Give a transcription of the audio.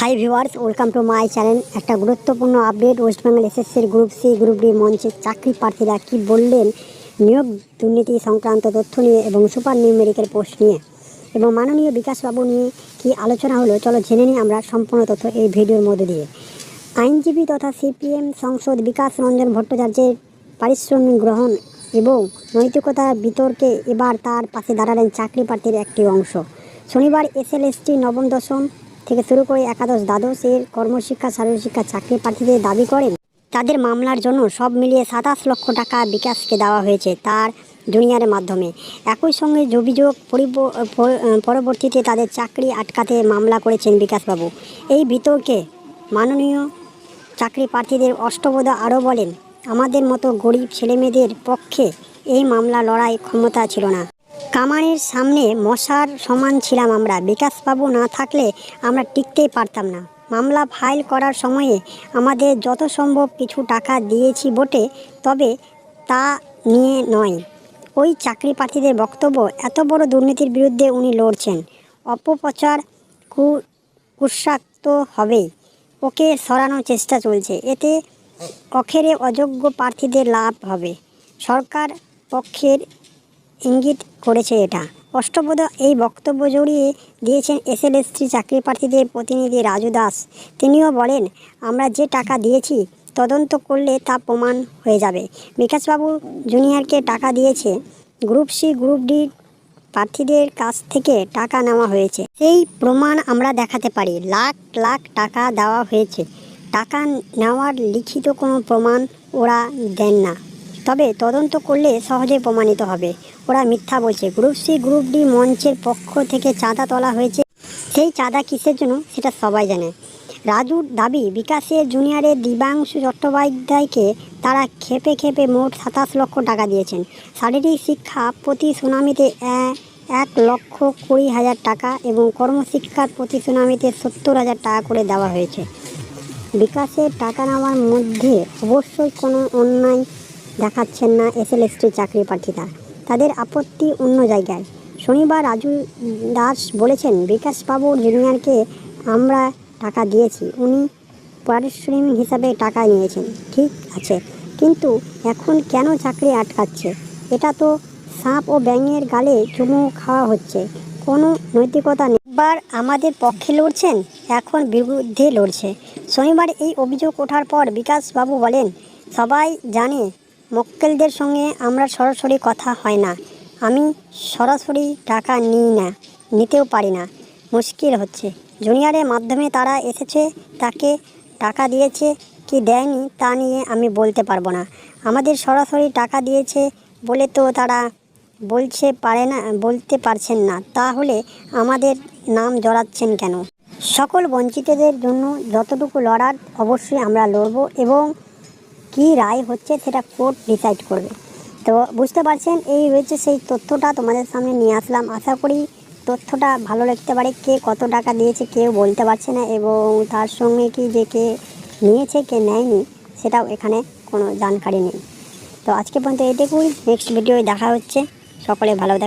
Hi viewers welcome to my channel একটা গুরুত্বপূর্ণ update West Bengal এসএসসির গ্রুপ সি গ্রুপ ডি মঞ্চে চাকরি প্রার্থীরা কী বললেন? নিয়োগ দুর্নীতি সংক্রান্ত তথ্য নিয়ে এবং সুপার নিউমেরিকের পোস্ট নিয়ে। এবং মাননীয় বিকাশবাবু নিয়ে কি আলোচনা হলো? চলো জেনে নিই আমরা সম্পূর্ণ তথ্য এই ভিডিওর মধ্যে দিয়ে। আইনজীবী তথা সিপিএম সংসদ বিকাশ রঞ্জন ভট্টাচার্যের পারিশ্রমিক গ্রহণ এবং নৈতিকতা বিতর্কে এবার তার পাশে দাঁড়ালেন চাকরি প্রার্থীর একটি অংশ। শনিবার এসএলএসটি নবম দশম থেকে শুরু করে একাদশ দ্বাদশ এর কর্মশিক্ষা শারীরশিক্ষা চাকরি প্রার্থীদের দাবি করেন। তাদের মামলার জন্য সব মিলিয়ে সাতাশ লক্ষ টাকা বিকাশকে দেওয়া হয়েছে তার জুনিয়রের মাধ্যমে। একই সঙ্গে অভিযোগ পরিব- পরবর্তীতে তাদের চাকরি আটকাতে মামলা করেছেন বিকাশবাবু। এই বিতর্কে মাননীয় চাকরি প্রার্থীদের অষ্টবোধ আরও বলেন, আমাদের মতো গরিব ছেলেমেয়েদের পক্ষে এই মামলা লড়াই ক্ষমতা ছিল না। কামানের সামনে মশার সমান ছিলাম আমরা। বিকাশবাবু না থাকলে আমরা টিকতেই পারতাম না। মামলা ফাইল করার সময়ে আমাদের যত সম্ভব কিছু টাকা দিয়েছি বটে, তবে তা নিয়ে নয়। ওই চাকরি প্রার্থীদের বক্তব্য এত বড় দুর্নীতির বিরুদ্ধে উনি লড়ছেন। অপপ্রচার কু, কুৎসাক্ত হবেই ওকে সরানোর চেষ্টা চলছে। এতে অখেরে অযোগ্য প্রার্থীদের লাভ হবে। সরকার পক্ষের ইঙ্গিত করেছে এটা। অষ্টবোধ এই বক্তব্য জড়িয়ে দিয়েছেন এসএলএসটি চাকরি প্রার্থীদের প্রতিনিধি রাজু দাস। তিনিও বলেন, আমরা যে টাকা দিয়েছি, তদন্ত করলে তা প্রমাণ হয়ে যাবে। বিকাশবাবু জুনিয়রকে টাকা দিয়েছে। গ্রুপ সি, গ্রুপ ডি প্রার্থীদের কাছ থেকে টাকা নেওয়া হয়েছে। সেই প্রমাণ আমরা দেখাতে পারি। লাখ লাখ টাকা দেওয়া হয়েছে। টাকা নেওয়ার লিখিত কোনো প্রমাণ ওরা দেন না। তবে তদন্ত করলে সহজে প্রমাণিত হবে। ওরা মিথ্যা বলছে। গ্রুপ সি, গ্রুপ ডি মঞ্চের পক্ষ থেকে চাঁদা তোলা হয়েছে। সেই চাঁদা কিসের জন্য? সেটা সবাই জানে। রাজুর দাবি বিকাশের জুনিয়রের দিবাংশু চট্টোপাধ্যায়কে তারা খেপে খেপে মোট সাতাশ লক্ষ টাকা দিয়েছেন। শারীরিক শিক্ষা প্রতি সুনামিতে এক লক্ষ কুড়ি হাজার টাকা এবং কর্মশিক্ষার প্রতি সুনামিতে সত্তর হাজার টাকা করে দেওয়া হয়েছে। বিকাশের টাকা নেওয়ার মধ্যে অবশ্যই কোনো অন্যায় দেখাচ্ছেন না এসএলএসটি চাকরি প্রার্থীরা। তাদের আপত্তি অন্য জায়গায়। শনিবার রাজু দাস বলেছেন বিকাশবাবু জুনিয়রকে আমরা টাকা দিয়েছি, উনি পারিশ্রমিক হিসাবে টাকা নিয়েছেন, ঠিক আছে, কিন্তু এখন কেন চাকরি আটকাচ্ছে? এটা তো সাপ ও ব্যাঙের গালে চুমু খাওয়া হচ্ছে, কোনো নৈতিকতা নেই। এবার আমাদের পক্ষে লড়ছেন, এখন বিরুদ্ধে লড়ছে। শনিবার এই অভিযোগ ওঠার পর বিকাশবাবু বলেন, সবাই জানে মক্কেলদের সঙ্গে আমরা সরাসরি কথা হয় না। আমি সরাসরি টাকা নিই না, নিতেও পারি না। মুশকিল হচ্ছে। জুনিয়রের মাধ্যমে তারা এসেছে, তাকে টাকা দিয়েছে, কি দেয়নি তা নিয়ে আমি বলতে পারব না। আমাদের সরাসরি টাকা দিয়েছে বলে তো তারা বলছে পারে না, বলতে পারছেন না। তাহলে আমাদের নাম জড়াচ্ছেন কেন? সকল বঞ্চিতদের জন্য যতটুকু লড়ার, অবশ্যই আমরা লড়ব এবং কী রায় হচ্ছে সেটা কোর্ট ডিসাইড করবে। তো বুঝতে পারছেন, এই হয়েছে সেই তথ্যটা তোমাদের সামনে নিয়ে আসলাম। আশা করি তথ্যটা ভালো লাগতে পারে, কে কত টাকা দিয়েছে কেউ বলতে পারছে না এবং তার সঙ্গে কি যে কে নিয়েছে, কে নেয়নি, সেটাও এখানে কোনো জানকারি নেই। তো আজকে পর্যন্ত এটুকুই নেক্সট ভিডিওয় দেখা হচ্ছে। সকলে ভালো দেখো